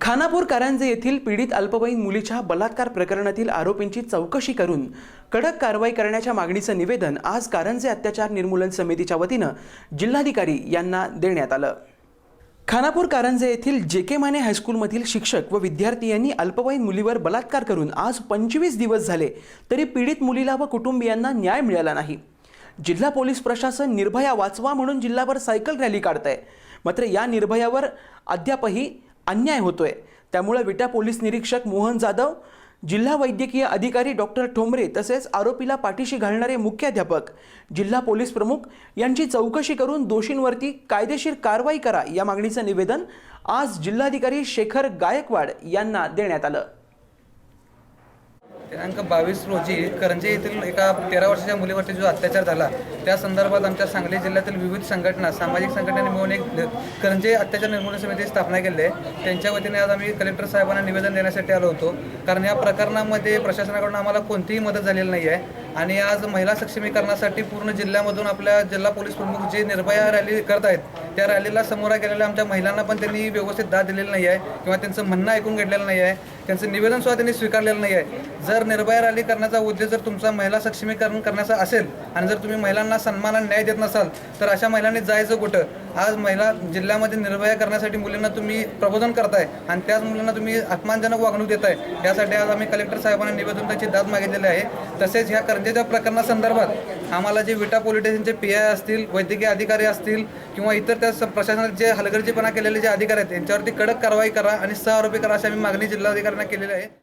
खानापूर कारंजे येथील पीडित अल्पवयीन मुलीच्या बलात्कार प्रकरणातील आरोपींची चौकशी करून कडक कारवाई करण्याच्या मागणीचं निवेदन आज कारंजे अत्याचार निर्मूलन समितीच्या वतीनं जिल्हाधिकारी यांना देण्यात आलं. खानापूर कारंजे येथील जे के माने हायस्कूलमधील शिक्षक व विद्यार्थी यांनी अल्पवयीन मुलीवर बलात्कार करून आज पंचवीस दिवस झाले तरी पीडित मुलीला व कुटुंबियांना न्याय मिळाला नाही. जिल्हा पोलीस प्रशासन निर्भया वाचवा म्हणून जिल्हाभर सायकल रॅली काढत आहे मात्र या निर्भयावर अद्यापही अन्याय होतोय. त्यामुळे विटा पोलीस निरीक्षक मोहन जाधव जिल्हा वैद्यकीय अधिकारी डॉक्टर ठोंबरे तसेच आरोपीला पाठीशी घालणारे मुख्याध्यापक जिल्हा पोलीस प्रमुख यांची चौकशी करून दोषींवरती कायदेशीर कारवाई करा या मागणीचं निवेदन आज जिल्हाधिकारी शेखर गायकवाड यांना देण्यात आलं. दिनांक बावीस रोजी करंजे येथील एका तेरा वर्षाच्या मुलीवरती जो अत्याचार झाला त्या संदर्भात आमच्या सांगली जिल्ह्यातील विविध संघटना सामाजिक संघटनांनी मिळून एक करंजे अत्याचार निर्मूलन समिती स्थापना केली. आहे त्यांच्या वतीने आज आम्ही कलेक्टर साहेबांना निवेदन देण्यासाठी आलो होतो. कारण या प्रकरणामध्ये प्रशासनाकडून आम्हाला कोणतीही मदत झालेली नाही आहे आणि आज महिला सक्षमीकरणासाठी पूर्ण जिल्ह्यामधून आपल्या जिल्हा पोलीस प्रमुख जे निर्भया रॅली करत आहेत त्या रॅलीला समोर गेलेल्या आमच्या महिलांना पण त्यांनी व्यवस्थित दाद दिलेली नाही आहे किंवा त्यांचं म्हणणं ऐकून घेतलेलं नाही आहे त्यांचं निवेदन सुद्धा त्यांनी स्वीकारलेलं नाही आहे जर निर्भया रॅली करण्याचा उद्देश जर तुमचा महिला सक्षमीकरण करण्याचा असेल आणि जर तुम्ही महिलांना सन्मान आणि न्याय देत नसाल तर अशा महिलांनी जायचं कुठं? आज महिला जिल्ह्यामध्ये निर्भया करण्यासाठी मुलींना तुम्ही प्रबोधन करताय आणि त्याच मुलींना तुम्ही अपमानजनक वागणूक देताय. यासाठी आज आम्ही कलेक्टर साहेबांना निवेदन त्याची दाद मागितलेली आहे. तसेच ह्या करंजेच्या प्रकरणासंदर्भात आम्हाला जे विटा पोलिटेशनचे पी आय असतील वैद्यकीय अधिकारी असतील किंवा इतर त्या प्रशासनात जे हलगर्जीपणा केलेले जे अधिकारी आहेत त्यांच्यावरती कडक कारवाई करा आणि सह आरोपी करा अशी आम्ही मागणी जिल्हाधिकाऱ्यांना केलेली आहे.